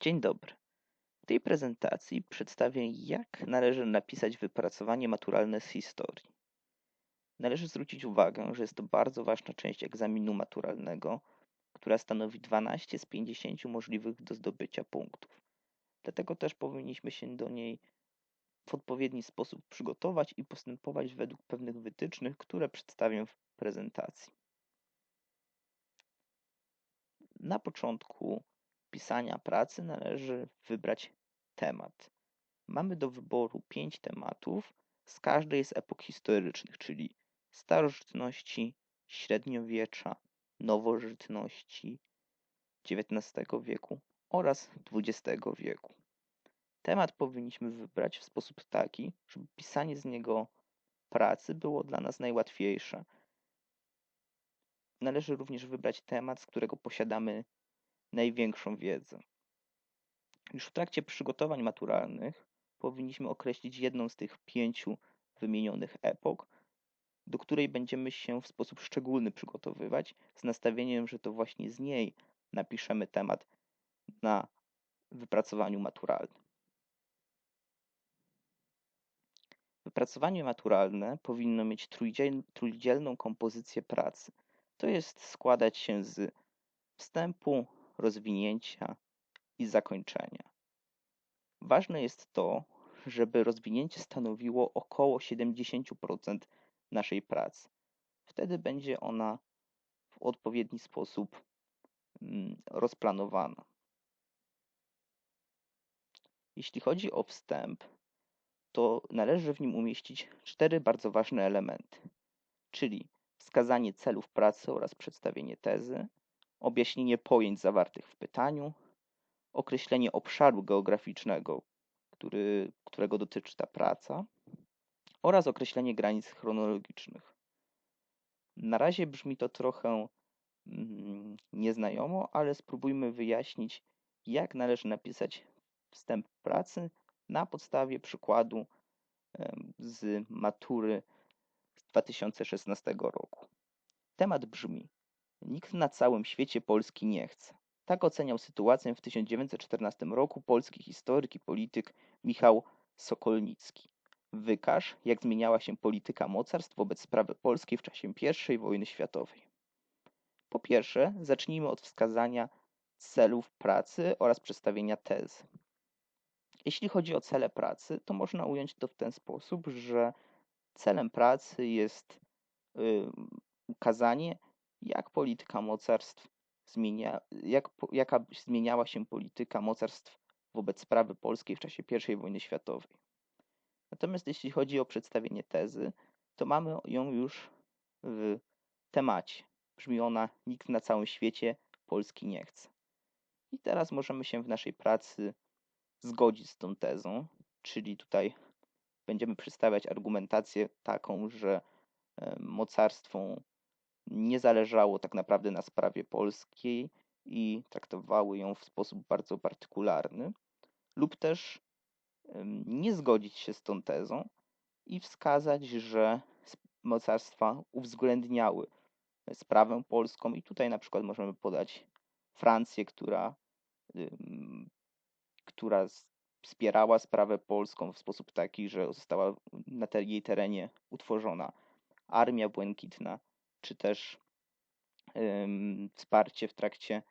Dzień dobry. W tej prezentacji przedstawię, jak należy napisać wypracowanie maturalne z historii. Należy zwrócić uwagę, że jest to bardzo ważna część egzaminu maturalnego, która stanowi 12 z 50 możliwych do zdobycia punktów. Dlatego też powinniśmy się do niej w odpowiedni sposób przygotować i postępować według pewnych wytycznych, które przedstawię w prezentacji. Na początku pisania pracy należy wybrać temat. Mamy do wyboru pięć tematów z każdej z epok historycznych, czyli starożytności, średniowiecza, nowożytności, XIX wieku oraz XX wieku. Temat powinniśmy wybrać w sposób taki, żeby pisanie z niego pracy było dla nas najłatwiejsze. Należy również wybrać temat, z którego posiadamy największą wiedzę. Już w trakcie przygotowań maturalnych powinniśmy określić jedną z tych pięciu wymienionych epok, do której będziemy się w sposób szczególny przygotowywać, z nastawieniem, że to właśnie z niej napiszemy temat na wypracowaniu maturalnym. Wypracowanie maturalne powinno mieć trójdziel, trójdzielną kompozycję pracy. To jest składać się z wstępu, rozwinięcia i zakończenia. Ważne jest to, żeby rozwinięcie stanowiło około 70% naszej pracy. Wtedy będzie ona w odpowiedni sposób mm, rozplanowana. Jeśli chodzi o wstęp, to należy w nim umieścić cztery bardzo ważne elementy, czyli wskazanie celów pracy oraz przedstawienie tezy, objaśnienie pojęć zawartych w pytaniu, określenie obszaru geograficznego, który, którego dotyczy ta praca, oraz określenie granic chronologicznych. Na razie brzmi to trochę mm, nieznajomo, ale spróbujmy wyjaśnić, jak należy napisać wstęp pracy na podstawie przykładu z matury z 2016 roku. Temat brzmi: Nikt na całym świecie Polski nie chce. Tak oceniał sytuację w 1914 roku polski historyk i polityk Michał Sokolnicki. Wykaż, jak zmieniała się polityka mocarstw wobec sprawy polskiej w czasie I wojny światowej. Po pierwsze, zacznijmy od wskazania celów pracy oraz przedstawienia tezy. Jeśli chodzi o cele pracy, to można ująć to w ten sposób, że celem pracy jest y, ukazanie, jak polityka mocarstw zmienia, jak, jaka zmieniała się polityka mocarstw wobec sprawy polskiej w czasie I wojny światowej. Natomiast jeśli chodzi o przedstawienie tezy, to mamy ją już w temacie. Brzmi ona: Nikt na całym świecie Polski nie chce. I teraz możemy się w naszej pracy zgodzić z tą tezą, czyli tutaj będziemy przedstawiać argumentację taką, że mocarstwom nie zależało tak naprawdę na sprawie polskiej i traktowały ją w sposób bardzo partykularny, lub też nie zgodzić się z tą tezą i wskazać, że mocarstwa uwzględniały sprawę polską. I tutaj na przykład możemy podać Francję, która, która wspierała sprawę polską w sposób taki, że została na jej terenie utworzona Armia Błękitna, czy też wsparcie w trakcie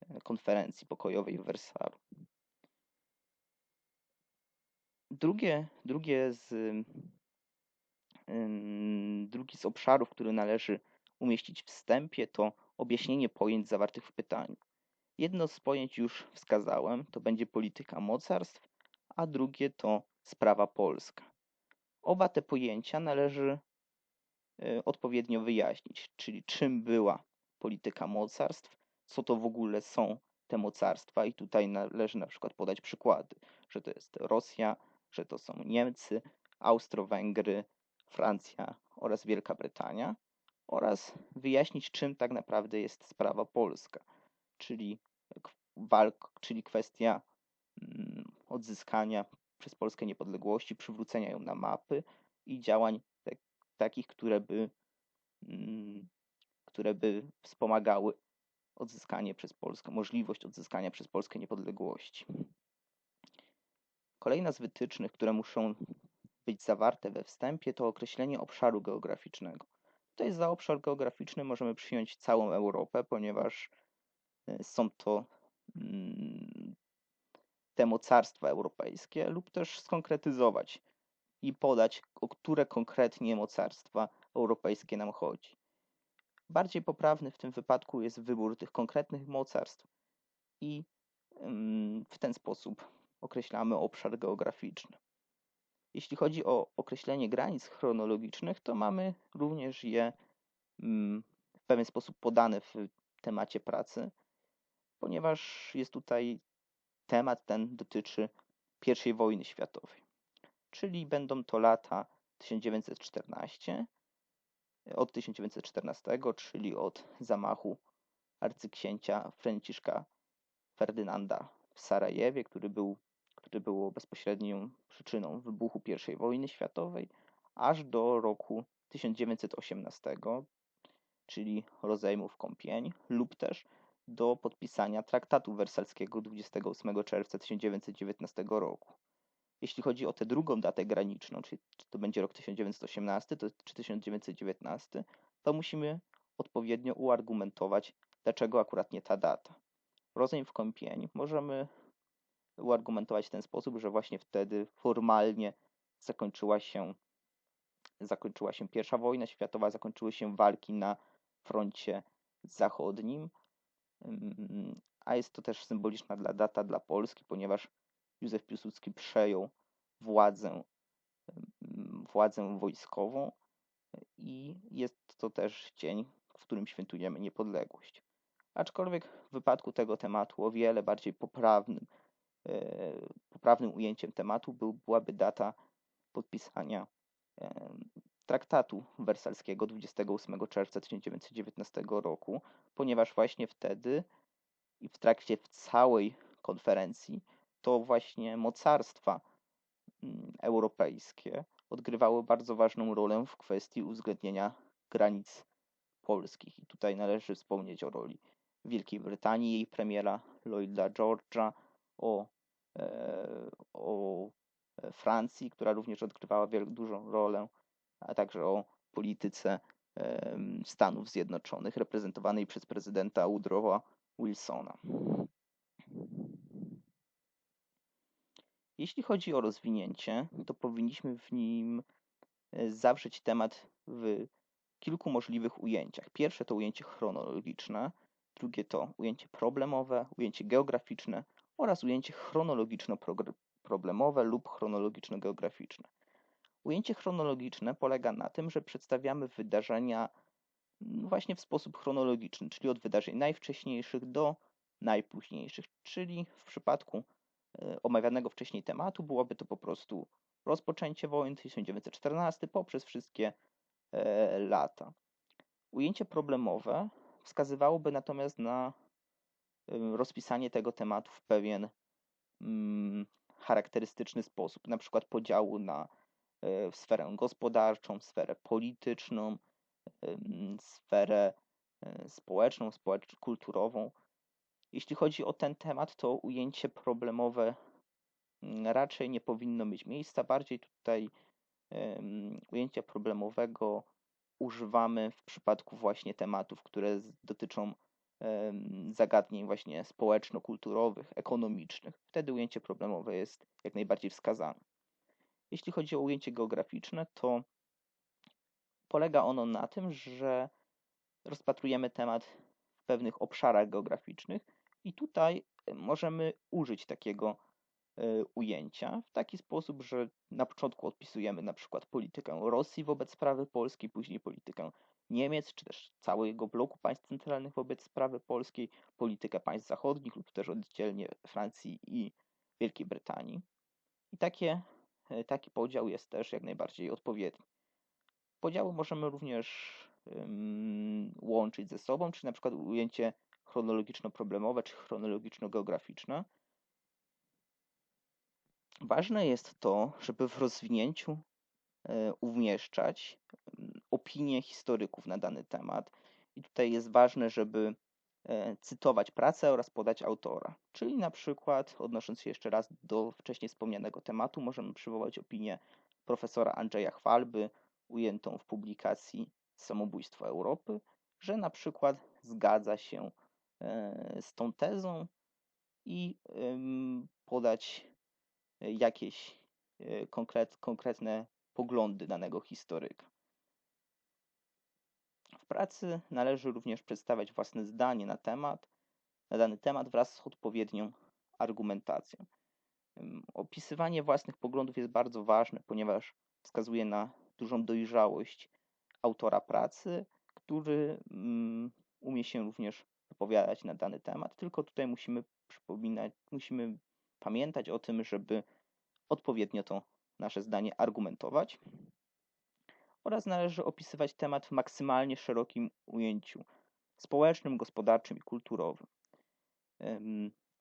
e, konferencji pokojowej w Wersalu. Drugie, drugie z, drugi z obszarów, który należy umieścić w wstępie, to objaśnienie pojęć zawartych w pytaniu. Jedno z pojęć już wskazałem, to będzie polityka mocarstw, a drugie to sprawa polska. Oba te pojęcia należy odpowiednio wyjaśnić, czyli czym była polityka mocarstw, co to w ogóle są te mocarstwa? I tutaj należy na przykład podać przykłady, że to jest Rosja, że to są Niemcy, Austro-Węgry, Francja oraz Wielka Brytania oraz wyjaśnić czym tak naprawdę jest sprawa polska, czyli walk, czyli kwestia mm, odzyskania przez Polskę niepodległości, przywrócenia ją na mapy i działań takich, które by, mm, które by wspomagały odzyskanie przez Polskę, możliwość odzyskania przez Polskę niepodległości. Kolejna z wytycznych, które muszą być zawarte we wstępie, to określenie obszaru geograficznego. Tutaj za obszar geograficzny możemy przyjąć całą Europę, ponieważ y, są to mm, te mocarstwa europejskie, lub też skonkretyzować i podać, o które konkretnie mocarstwa europejskie nam chodzi. Bardziej poprawny w tym wypadku jest wybór tych konkretnych mocarstw i w ten sposób określamy obszar geograficzny. Jeśli chodzi o określenie granic chronologicznych, to mamy również je w pewien sposób podane w temacie pracy, ponieważ jest tutaj temat ten dotyczy I wojny światowej, czyli będą to lata 1914 od 1914, czyli od zamachu arcyksięcia Franciszka Ferdynanda w Sarajewie, który, był, który było bezpośrednią przyczyną wybuchu I wojny światowej, aż do roku 1918, czyli rozejmów Kąpień, lub też do podpisania traktatu wersalskiego 28 czerwca 1919 roku. Jeśli chodzi o tę drugą datę graniczną, czyli czy to będzie rok 1918 to, czy 1919, to musimy odpowiednio uargumentować, dlaczego akurat nie ta data. Rozejm w Kąpień możemy uargumentować w ten sposób, że właśnie wtedy formalnie zakończyła się, zakończyła się I wojna światowa, zakończyły się walki na froncie zachodnim, mm, a jest to też symboliczna dla data dla Polski, ponieważ Józef Piłsudski przejął władzę, władzę wojskową i jest to też dzień, w którym świętujemy niepodległość. Aczkolwiek w wypadku tego tematu o wiele bardziej poprawnym, e, poprawnym ujęciem tematu był, byłaby data podpisania traktatu wersalskiego 28 czerwca 1919 roku, ponieważ właśnie wtedy i w trakcie całej konferencji to właśnie mocarstwa mm, europejskie odgrywały bardzo ważną rolę w kwestii uwzględnienia granic polskich. I tutaj należy wspomnieć o roli Wielkiej Brytanii, jej premiera Lloyda George'a, o, e, o Francji, która również odgrywała dużą rolę, a także o polityce e, Stanów Zjednoczonych reprezentowanej przez prezydenta Woodrowa Wilsona. Jeśli chodzi o rozwinięcie, to powinniśmy w nim e, zawrzeć temat w kilku możliwych ujęciach. Pierwsze to ujęcie chronologiczne, drugie to ujęcie problemowe, ujęcie geograficzne oraz ujęcie chronologiczno-problemowe lub chronologiczno-geograficzne. Ujęcie chronologiczne polega na tym, że przedstawiamy wydarzenia mm, właśnie w sposób chronologiczny, czyli od wydarzeń najwcześniejszych do najpóźniejszych, czyli w przypadku omawianego wcześniej tematu. Byłoby to po prostu rozpoczęcie wojny 1914 poprzez wszystkie e, lata. Ujęcie problemowe wskazywałoby natomiast na rozpisanie tego tematu w pewien mm, charakterystyczny sposób, na przykład podziału na e, sferę gospodarczą, sferę polityczną, sferę społeczną, społeczno-kulturową. Jeśli chodzi o ten temat, to ujęcie problemowe mm, raczej nie powinno mieć miejsca. Bardziej tutaj um, ujęcia problemowego używamy w przypadku właśnie tematów, które dotyczą um, zagadnień właśnie społeczno-kulturowych, ekonomicznych. Wtedy ujęcie problemowe jest jak najbardziej wskazane. Jeśli chodzi o ujęcie geograficzne, to polega ono na tym, że rozpatrujemy temat w pewnych obszarach geograficznych i tutaj e, możemy użyć takiego e, ujęcia w taki sposób, że na początku odpisujemy na przykład politykę Rosji wobec sprawy polskiej, później politykę Niemiec, czy też całego bloku państw centralnych wobec sprawy polskiej, politykę państw zachodnich lub też oddzielnie Francji i Wielkiej Brytanii. I takie, e, taki podział jest też jak najbardziej odpowiedni. Podziały możemy również um, łączyć ze sobą, czy na przykład ujęcie chronologiczno-problemowe czy chronologiczno-geograficzne. Ważne jest to, żeby w rozwinięciu e, umieszczać opinie historyków na dany temat. I tutaj jest ważne, żeby e, cytować pracę oraz podać autora. Czyli na przykład, odnosząc się jeszcze raz do wcześniej wspomnianego tematu, możemy przywołać opinię profesora Andrzeja Chwalby, ujętą w publikacji Samobójstwo Europy, że na przykład zgadza się z tą tezą i podać jakieś e, konkret, konkretne poglądy danego historyka. W pracy należy również przedstawiać własne zdanie na temat, na dany temat wraz z odpowiednią argumentacją. Opisywanie własnych poglądów jest bardzo ważne, ponieważ wskazuje na dużą dojrzałość autora pracy, który mm, umie się również wypowiadać na dany temat, tylko tutaj musimy przypominać, musimy pamiętać o tym, żeby odpowiednio to nasze zdanie argumentować oraz należy opisywać temat w maksymalnie szerokim ujęciu społecznym, gospodarczym i kulturowym.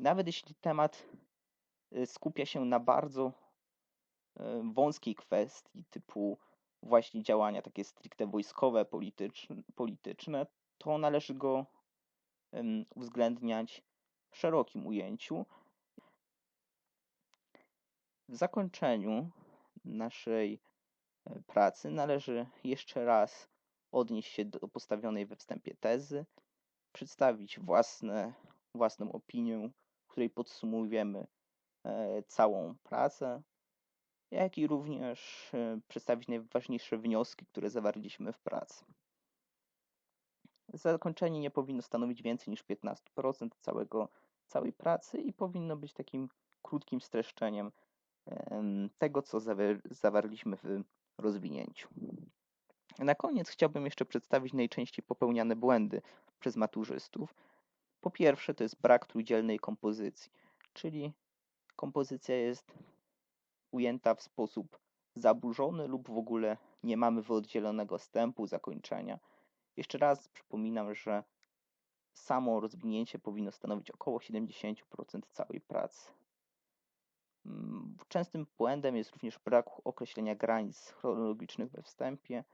Nawet jeśli temat y, skupia się na bardzo y, wąskiej kwestii typu właśnie działania takie stricte wojskowe, polityczne, polityczne to należy go uwzględniać w szerokim ujęciu. W zakończeniu naszej e, pracy należy jeszcze raz odnieść się do postawionej we wstępie tezy, przedstawić własne, własną opinię, w której podsumujemy e, całą pracę, jak i również e, przedstawić najważniejsze wnioski, które zawarliśmy w pracy. Zakończenie nie powinno stanowić więcej niż 15% całego, całej pracy i powinno być takim krótkim streszczeniem tego, co zawarliśmy w rozwinięciu. Na koniec chciałbym jeszcze przedstawić najczęściej popełniane błędy przez maturzystów. Po pierwsze, to jest brak trójdzielnej kompozycji, czyli kompozycja jest ujęta w sposób zaburzony lub w ogóle nie mamy wyoddzielonego stępu, zakończenia. Jeszcze raz przypominam, że samo rozwinięcie powinno stanowić około 70% całej pracy. Częstym błędem jest również brak określenia granic chronologicznych we wstępie,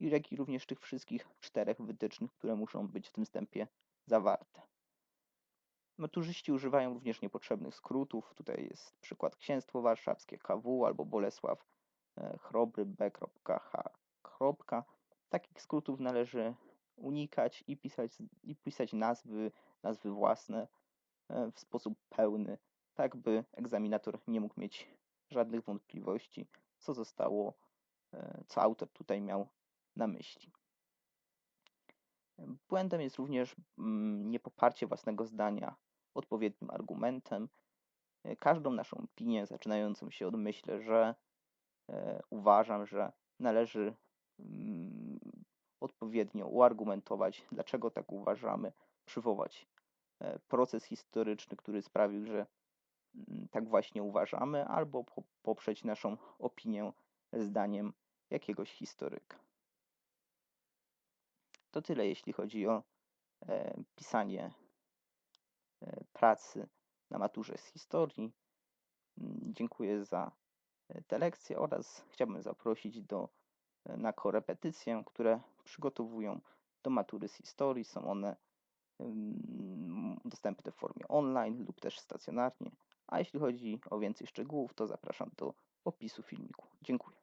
jak i również tych wszystkich czterech wytycznych, które muszą być w tym wstępie zawarte. Maturzyści używają również niepotrzebnych skrótów. Tutaj jest przykład Księstwo Warszawskie KW albo Bolesław e, Chrobry B.H. Takich skrótów należy unikać i pisać, i pisać nazwy, nazwy własne e, w sposób pełny, tak by egzaminator nie mógł mieć żadnych wątpliwości, co zostało, e, co autor tutaj miał na myśli. Błędem jest również mm, niepoparcie własnego zdania odpowiednim argumentem. E, każdą naszą opinię, zaczynającą się od myślę, że uważam, że należy mm, odpowiednio uargumentować, dlaczego tak uważamy, przywołać e, proces historyczny, który sprawił, że mm, tak właśnie uważamy, albo poprzeć naszą opinię zdaniem jakiegoś historyka. To tyle, jeśli chodzi o e, pisanie e, pracy na maturze z historii. Mm, dziękuję za te lekcje oraz chciałbym zaprosić do na korepetycje, które przygotowują do matury z historii. Są one dostępne w formie online lub też stacjonarnie. A jeśli chodzi o więcej szczegółów, to zapraszam do opisu filmiku. Dziękuję.